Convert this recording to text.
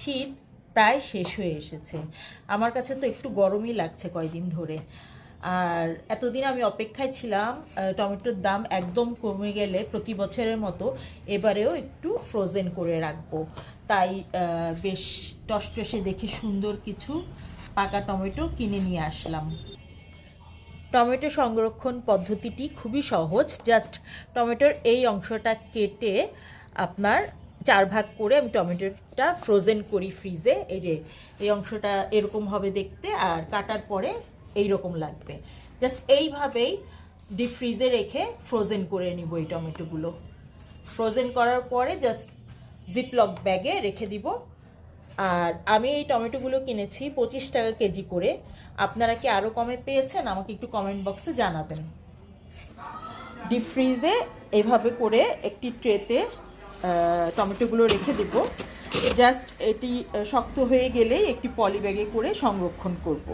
শীত প্রায় শেষ হয়ে এসেছে। আমার কাছে তো একটু গরমই লাগছে কয়দিন ধরে। আর এতদিন আমি অপেক্ষায় ছিলাম টমেটোর দাম একদম কমে গেলে প্রতি বছরের মতো এবারেও একটু ফ্রোজেন করে রাখব। তাই বেশ টসটসে দেখে সুন্দর কিছু পাকা টমেটো কিনে নিয়ে আসলাম। টমেটো সংরক্ষণ পদ্ধতিটি খুবই সহজ। জাস্ট টমেটোর এই অংশটা কেটে আপনার চার ভাগ করে আমি টমেটোটা ফ্রোজেন করি ফ্রিজে এই যে, এই অংশটা এরকম হবে দেখতে আর কাটার পরে এই রকম লাগবে। জাস্ট এইভাবেই ডিপ ফ্রিজে রেখে ফ্রোজেন করে নিব এই টমেটোগুলো। ফ্রোজেন করার পরে জাস্ট জিপলক ব্যাগে রেখে দিব। আর আমি এই টমেটোগুলো কিনেছি পঁচিশ টাকা কেজি করে। আপনারা কি আরও কমে পেয়েছেন? আমাকে একটু কমেন্ট বক্সে জানাবেন। ডিপ ফ্রিজে এভাবে করে একটি ট্রেতে টমেটোগুলো রেখে দেব। জাস্ট এটি শক্ত হয়ে গেলেই একটি পলি ব্যাগে করে সংরক্ষণ করব।